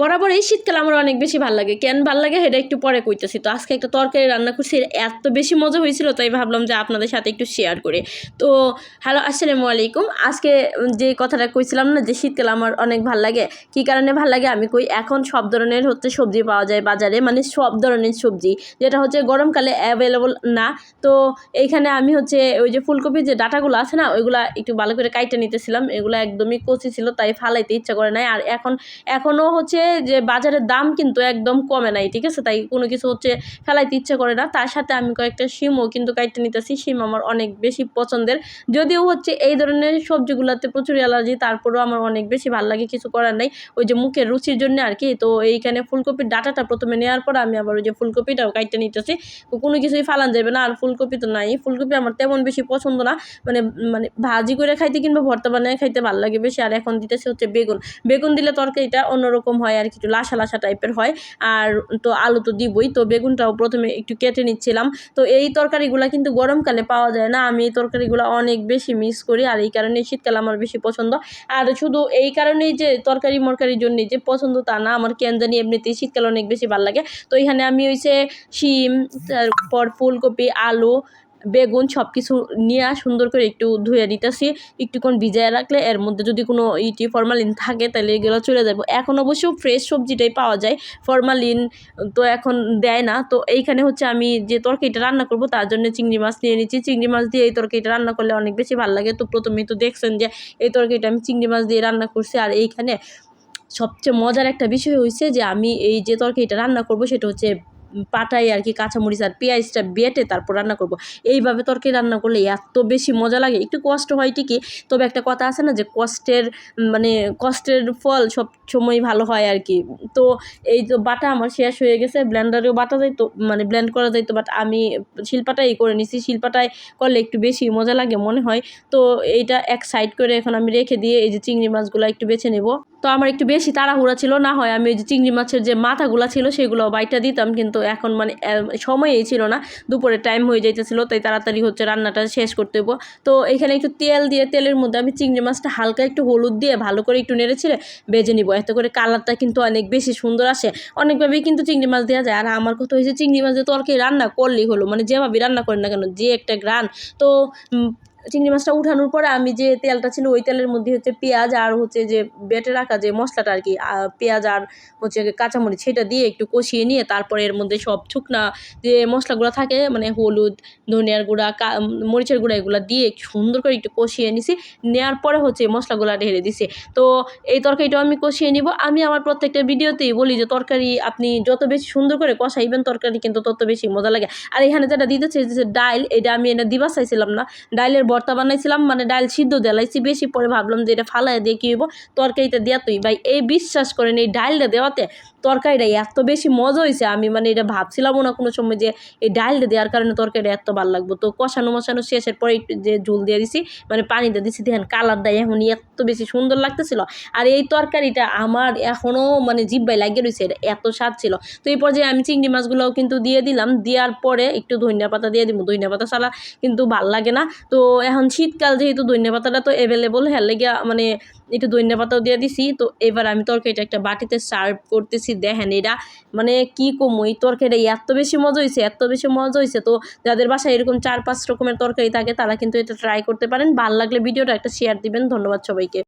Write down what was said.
বরাবর এই শীতকাল আমার অনেক বেশি ভালো লাগে। কেন ভালো লাগে সেটা একটু পরে কইতেছি। তো আজকে একটা তরকারি রান্না করছি এত বেশি মজা হয়েছিল, তাই ভাবলাম যে আপনাদের সাথে একটু শেয়ার করে। তো হ্যালো, আসসালামু আলাইকুম। আজকে যে কথাটা কইছিলাম না যে শীতকাল আমার অনেক ভালো লাগে, কি কারণে ভালো লাগে? আমি কই এখন সব ধরনের হচ্ছে সবজি পাওয়া যায় বাজারে মানে সব ধরনের সবজি। যেটা হচ্ছে গরমকালে অ্যাভেলেবল না। তো এইখানে আমি হচ্ছে ওই যে ফুলকপির যে ডাটাগুলো আছে না, ওইগুলা একটু ভালো করে কাইটে নিতেছিলাম। এগুলো একদমই কচি ছিল, তাই ফালাইতে ইচ্ছা করে নাই। আর এখন এখনও হচ্ছে যে বাজারের দাম কিন্তু একদম কমে নাই, ঠিক আছে? তাই কোনো কিছু হচ্ছে ফেলাইতে ইচ্ছে করে না। তার সাথে আমি কয়েকটা শিমও কিন্তু কাইটে নিতেছি শিম আমার অনেক বেশি পছন্দের। যদিও হচ্ছে এই ধরনের সবজিগুলোতে প্রচুর অ্যালার্জি, তারপরেও আমার অনেক বেশি ভালো লাগে, কিছু করার নাই। ওই যে মুখের রুচির জন্য আর কি, তো এইখানে ফুলকপির ডাটাটা প্রথমে নেওয়ার পর আমি আবার ওই যে ফুলকপিটাও কাইটে নিতেছি। কোনো কিছুই ফালান যাবে না, আর ফুলকপি তো নাই। ফুলকপি আমার তেমন বেশি পছন্দ না। মানে মানে ভাজি করে খাইতে কিংবা ভর্তা বানিয়ে খাইতে ভালো লাগে বেশি। আর এখন দিতেছে হচ্ছে বেগুন। বেগুন দিলে তরকারিটা অন্যরকম হয়। আর কিছু লাসা লাসা টাইপের হয়। আর তো আলু তো দিবই, তো বেগুনটাও প্রথমে একটু কেটে নিচ্ছিলাম। তো এই তরকারিগুলো কিন্তু গরমকালে পাওয়া যায় না। আমি এই তরকারিগুলো অনেক বেশি মিস করি আর এই কারণে শীতকালে আমার বেশি পছন্দ। আর শুধু এই কারণেই যে তরকারি মরকারির জন্য যে পছন্দ তা না, আমার কেন জানি এমনিতেই শীতকালে অনেক বেশি ভালো লাগে। তো এখানে আমি হয়েছে শিম, তারপর ফুলকপি, আলু বেগুন সব কিছু নিয়ে সুন্দর করে একটু ধুয়ে নিতেছি। একটুক্ষণ ভিজায় রাখলে এর মধ্যে যদি কোনো ইটি ফরমালিন থাকে তাহলে এগুলো চলে যাব। এখন অবশ্য ফ্রেশ সবজিটাই পাওয়া যায়। ফরমালিন তো এখন দেয় না। তো এইখানে হচ্ছে আমি যে তরকারিটা রান্না করব তার জন্য চিংড়ি মাছ নিয়ে নিচ্ছি। চিংড়ি মাছ দিয়ে এই তরকারিটা রান্না করলে অনেক বেশি ভালো লাগে। তো প্রথমেই তো দেখছেন যে এই তরকারিটা আমি চিংড়ি মাছ দিয়ে রান্না করছি। আর এইখানে সবচেয়ে মজার একটা বিষয় হয়েছে যে আমি এই যে তরকারিটা রান্না করব সেটা হচ্ছে পাটাই আর কি কাঁচামরিচ আর পেঁয়াজটা বেটে তারপর রান্না করব। এইভাবে তরকারি রান্না করলে এত বেশি মজা লাগে। একটু কষ্ট হয় ঠিকই, তবে একটা কথা আছে না যে কষ্টের মানে কষ্টের ফল সব সময় ভালো হয় আর কি। তো এই তো বাটা আমার শেষ হয়ে গেছে, ব্লেন্ডারেও বাটা যাইতো মানে ব্লেন্ড করা যাইতো বাট আমি শিল্পাটাই করে নিছি। শিল্পাটাই করলে একটু বেশি মজা লাগে মনে হয়। তো এইটা এক সাইড করে এখন আমি রেখে দিয়ে এই যে চিংড়ি মাছগুলো একটু বেছে নেব। তো আমার একটু বেশি তাড়াহুড়া ছিল, না হয় আমি ওই যে চিংড়ি মাছের যে মাথাগুলো ছিল, সেগুলো বাইটা দিতাম, কিন্তু এখন মানে সময়ই ছিল না। দুপুরে টাইম হয়ে যাইতেছিল, তাই তাড়াতাড়ি হচ্ছে রান্নাটা শেষ করতে হব তো এখানে একটু তেল দিয়ে, তেলের মধ্যে আমি চিংড়ি মাছটা হালকা একটু হলুদ দিয়ে ভালো করে একটু নেড়েছিলে বেজে নিব। এত করে কালারটা কিন্তু অনেক বেশি সুন্দর আসে। অনেকভাবেই কিন্তু চিংড়ি মাছ দেওয়া যায়। আর আমার কথা হয়েছে চিংড়ি মাছ দিয়ে তরকারি রান্না করলেই হলো। মানে যেভাবে রান্না করেন না কেন, যে একটা গ্রান। তো চিংড়ি মাছটা উঠানোর পরে আমি যে তেলটা ছিল, ওই তেলের মধ্যে হচ্ছে পেঁয়াজ আর হচ্ছে যে বেটে রাখা যে মশলাটা আর কি পেঁয়াজ আর হচ্ছে কাঁচামরিচ, সেটা দিয়ে একটু কষিয়ে নিয়ে তারপরে এর মধ্যে সব শুকনা যে মশলাগুলো থাকে মানে হলুদ, ধনিয়ার গুঁড়া মরিচের গুঁড়া, এগুলো দিয়ে সুন্দর করে একটু কষিয়ে নিছি নেওয়ার পরে হচ্ছে মশলাগুলো ঢেলে দিছি। তো এই তরকারিটাও আমি কষিয়ে নিব। আমি আমার প্রত্যেকটা ভিডিওতেই বলি যে তরকারি আপনি যত বেশি সুন্দর করে কষাইবেন, তরকারি কিন্তু তত বেশি মজা লাগে। আর এখানে যেটা দিতেছে যে ডাইল, এটা আমি এনে দিবা চাইছিলাম না। ডাইলের ভর্তা বানাইছিলাম মানে ডাল সিদ্ধ দেলাইছি বেশি পরে ভাবলাম যে এটা ফালাই দিয়ে কী হইব? তরকারিটা দেওয়া তুই ভাই। এই বিশ্বাস করেন, এই ডালটা দেওয়াতে তরকারিটা এত বেশি মজা হয়েছে আমি মানে এটা ভাবছিলামও না কোনো সময় যে এই ডালটা দেওয়ার কারণে তরকারিটা এত ভালো লাগবো। তো কষানো মশানো শেষের পরে একটু যে ঝুল দিয়ে দিছি মানে পানিটা দিছি, দেখেন কালার দেয় এখন এত বেশি সুন্দর লাগতেছিল। আর এই তরকারিটা আমার এখনও মানে জিব্বাই লাগিয়ে রয়েছে এটা এত স্বাদ ছিল। তো এই পর্যায়ে আমি চিংড়ি মাছগুলোও কিন্তু দিয়ে দিলাম, দেওয়ার পরে একটু ধনিয়া পাতা দিয়ে দিব। ধনিয়া পাতা ছাড়া কিন্তু ভালো লাগে না। তো এখন শীতকাল যেহেতু ধনিয়া পাতাটা তো অ্যাভেলেবল হ্যাঁ লেগে মানে একটু ধনিয়া পাতাও দিয়ে দিছি। তো এবার আমি তরকারিটা একটা বাটিতে সার্ভ করতেছি, দেখেন এটা মানে কী কমো এই তরকারিটা এত বেশি মজা হয়েছে এত বেশি মজা হয়েছে তো যাদের বাসায় এরকম চার পাঁচ রকমের তরকারি থাকে, তারা কিন্তু এটা ট্রাই করতে পারেন। ভালো লাগলে ভিডিওটা একটা শেয়ার দিবেন। ধন্যবাদ সবাইকে।